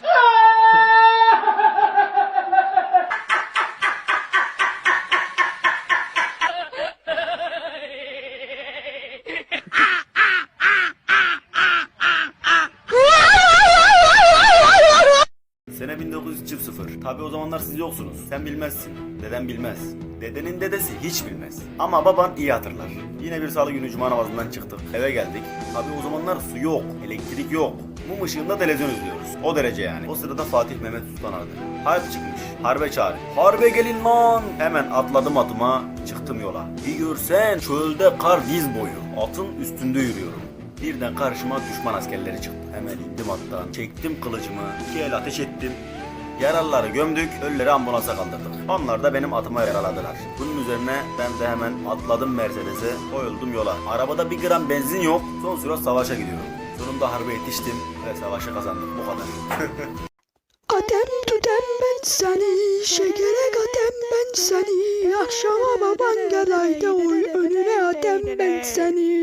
Ah! Sene 1900. Tabi o zamanlar siz yoksunuz. Sen bilmezsin. Deden bilmez. Dedenin dedesi hiç bilmez. Ama baban iyi hatırlar. Yine bir salı günü cuma namazından çıktık. Eve geldik. Tabi o zamanlar su yok. Elektrik yok. Mum ışığında televizyon izliyoruz. O derece yani. O sırada Fatih Mehmet Sultan aradı. Harp çıkmış. Harbe çağır. Harbe gelin lan. Hemen atladım atıma. Çıktım yola. Bir görsen çölde kar diz boyu. Atın üstünde yürüyorum. Birden karşıma düşman askerleri çıktı. Hemen indim attan, çektim kılıcımı, iki el ateş ettim. Yaralıları gömdük, ölüleri ambulansa kaldırdık. Onlar da benim atıma yaraladılar. Bunun üzerine ben de hemen atladım Mercedes'e, koyuldum yola. Arabada bir gram benzin yok, son sürat savaşa gidiyorum. Sonunda harbe yetiştim ve savaşı kazandık, bu kadar. Adem tudem ben seni, şekere kadem ben seni. Akşama baban gelaydı oy önüne adem ben seni.